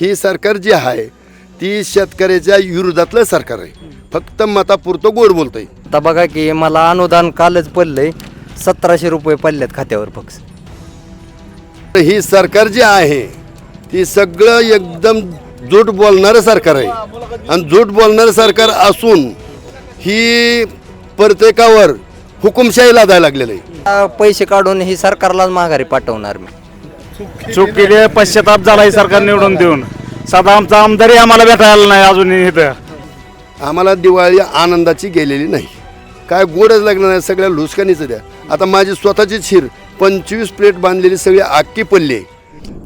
ही सरकार जी आहे ती शेतकऱ्याच्या विरोधातलं सरकार आहे. फक्त मतापुरतं गोड बोलतंय. आता बघा की मला अनुदान कालच पडलंय सतराशे रुपये पडलेत खात्यावर फक्त. ही सरकार जी आहे ती सगळं एकदम झूट बोलणारं सरकार आहे. आणि झूट बोलणारं सरकार असून ही प्रत्येकावर हुकुमशाही लादायला लागलेलं आहे. पैसे काढून ही सरकारलाच माघारी पाठवणार मी. चूक केली आहे, पश्चाताप झाला हे सरकार निवडून देऊन. साधा आमचा आमदारही आम्हाला भेटायला नाही अजून इथं. आम्हाला दिवाळी आनंदाची गेलेली नाही. काय गोडच लागणार नाही सगळ्या लुसकानीचं द्या आता माझी स्वतःची शिर पंचवीस प्लेट बांधलेली सगळी आक्की पडली. आहे.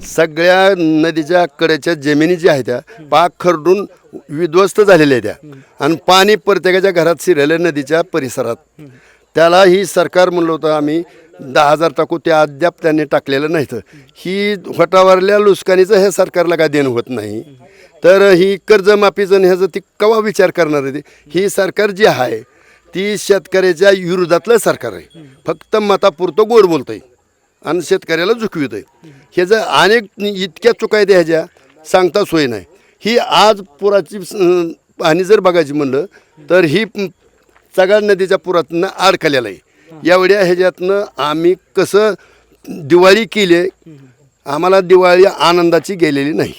सगळ्या नदीच्या कडेच्या जमिनी ज्या आहेत त्या पाक खरडून विध्वस्त झालेल्या आहेत त्या. आणि पाणी प्रत्येकाच्या घरात शिरलेलं नदीच्या परिसरात. त्याला ही सरकार म्हणलं होतं आम्ही दहा हजार टाकू ते अद्याप त्यांनी टाकलेलं नाहीत. ही होटावरल्या लुसकानीचं हे सरकारला काय देणं होत नाही. तर ही कर्जमाफीचं आणि ह्याचं ती कवा विचार करणार आहे ही सरकार जी आहे ती शेतकऱ्याच्या विरोधातलं सरकार आहे. फक्त मतापुरतं गोड बोलतंय आणि शेतकऱ्याला झुकवित आहे ह्याचं अनेक इतक्या चुका आहेत ह्याच्या सांगता सोय नाही. ही आज पुराची अं, पाहणी जर बघायची म्हणलं तर ही सगळ्या चगाळ नदीच्या पुरातनं अडकलेलं आहे. एवढ्या ह्याच्यातनं आम्ही कसं दिवाळी केली आहे आम्हाला दिवाळी आनंदाची गेलेली नाही.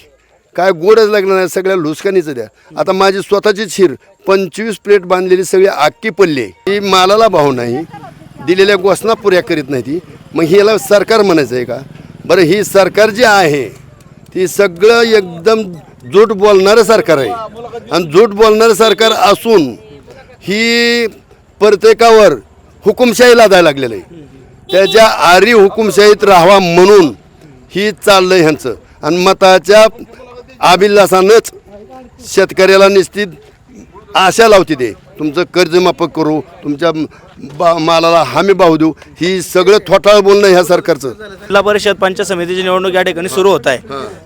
काय गोडच लागणार नाही सगळ्या लुसकानीचं द्या आता माझी स्वतःची शिर पंचवीस प्लेट बांधलेली सगळी आक्की पडली. ही मालाला भाव नाही दिलेल्या घोषणा पुऱ्या करीत नाही ती. मग ह्याला सरकार म्हणायचं आहे का? बरं ही सरकार जी आहे ती सगळं एकदम झूट बोलणारं सरकार आहे. आणि झूट बोलणारं सरकार असून ही प्रत्येकावर हुकुमशाही लादायला लागलेलं आहे. त्याच्या आरी हुकुमशाहीत राहावा म्हणून ही चाललंय ह्यांचं. आणि मताच्या आबिल्लासानंच शेतकऱ्याला निश्चित आशा लावते ते. तुमचं कर्ज माफक करू तुमच्या बा मालाला हमी भाव देऊ ही सगळं थोटाळ बोलणं ह्या सरकारचं. जिल्हा परिषद पंचायत समितीची निवडणूक या ठिकाणी सुरू होत आहे.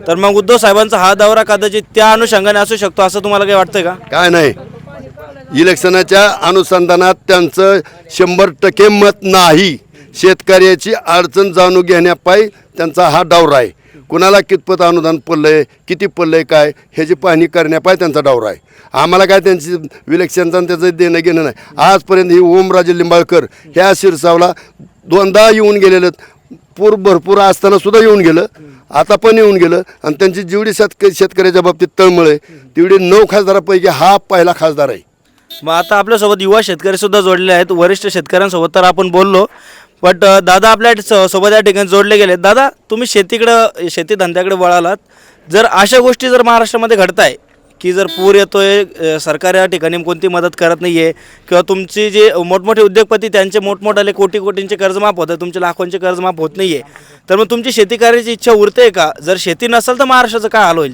तर मग उद्धव साहेबांचा हा दौरा कदाचित त्या अनुषंगाने असू शकतो असं तुम्हाला काही वाटतंय का? काय नाही. इलेक्शनाच्या अनुसंधानात त्यांचं शंभर टक्के मत नाही. शेतकऱ्याची अडचण जाणून घेण्यापायी त्यांचा हा डावरा आहे. कुणाला कितपत अनुदान पडलं आहे किती पडलं आहे काय ह्याची पाहणी करण्यापाय त्यांचा डावरा आहे. आम्हाला काय त्यांची विलेक्शनचा आणि त्याचं देणं घेणं नाही. आजपर्यंत ही ओमराजे लिंबाळकर ह्या शिरसावला दोनदा येऊन गेलेलं पूर भरपूर असताना सुद्धा येऊन गेलं. आता पण येऊन गेलं आणि त्यांची जेवढी शेतक शेतकऱ्याच्या बाबतीत तळमळ आहे तेवढी नऊ खासदारापैकी हा पहिला खासदार आहे. मग आता आपल्यासोबत युवा शेतकरी सुद्धा जोडले आहेत वरिष्ठ शेतकऱ्यांसोबत तर आपण बोललो. बट दादा आपल्या स- सोबत या ठिकाणी जोडले गेले. दादा तुम्ही शेतीकडं शेती धंद्याकडे वळालात. जर अशा गोष्टी जर महाराष्ट्रामध्ये घडताय की जर पूर येतोय अ, सरकार या ठिकाणी कोणती मदत करत नाही आहे किंवा तुमची जे मोठमोठे उद्योगपती त्यांचे मोठमोठाले कोटी कोटींचे कर्जमाफ होत आहे तुमचे लाखोंचे कर्जमाफ होत नाही आहे तर मग तुमची शेती करायची इच्छा उरते का? जर शेती नसेल तर महाराष्ट्राचं काय हाल होईल?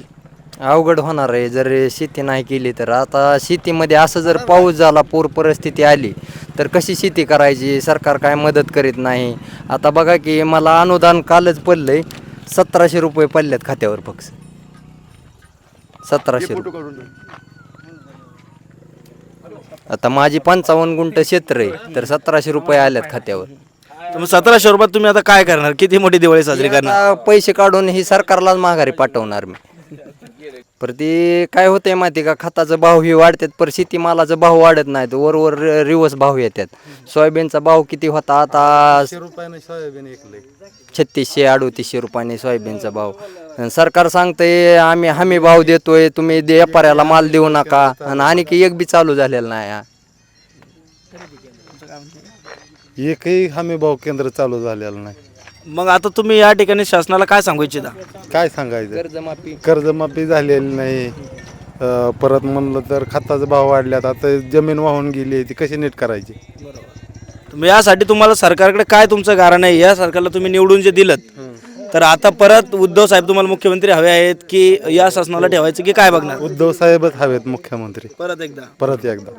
अवघड होणार आहे. जर शेती नाही केली तर आता शेतीमध्ये असं जर पाऊस झाला पूर परिस्थिती आली तर कशी शेती करायची? सरकार काय मदत करीत नाही? आता बघा की मला अनुदान कालच पडलंय. सतराशे रुपये पडलेत खात्यावर फक्त सतराशे रुपये. आता माझी पंचावन्न गुंठ क्षेत्र आहे तर सतराशे रुपये आल्यात खात्यावर. सतराशे रुपयात तुम्ही आता काय करणार? किती मोठी दिवाळी साजरी करणार? आता पैसे काढून ही सरकारलाच माघारी पाठवणार मी. पर ते काय होतंय माहिती का? खताचा भाव ही वाढतात पर शेतीमालाचा भाव वाढत नाहीत वर वर रिवर्स भाव येतात. सोयाबीनचा भाव किती होता? आता छत्तीसशे अडोतीसशे रुपयाने सोयाबीनचा भाव. आणि सरकार सांगतंय आम्ही हमी भाव देतोय तुम्ही दे- व्यापाऱ्याला माल देऊ नका. आणि आणखी एक बी चालू झालेला नाही हा. एकही हमी भाव केंद्र चालू झालेलं नाही. मग आता तुम्ही या ठिकाणी शासनाला काय सांगू इच्छिता? काय सांगायचं? कर्जमाफी. कर्जमाफी झालेली नाही. अं, परत म्हणलं तर खताचा भाव वाढल्यात. आता जमीन वाहून गेली ती कशी नीट करायची? तुम्ही यासाठी तुम्हाला सरकारकडे काय तुमचं कारण आहे? या सरकारला तुम्ही निवडून जे दिलं तर आता परत उद्धव साहेब तुम्हाला मुख्यमंत्री हवे आहेत की या शासनाला ठेवायचं की काय बघणार? उद्धव साहेबच हवेत मुख्यमंत्री. परत एकदा. परत एकदा.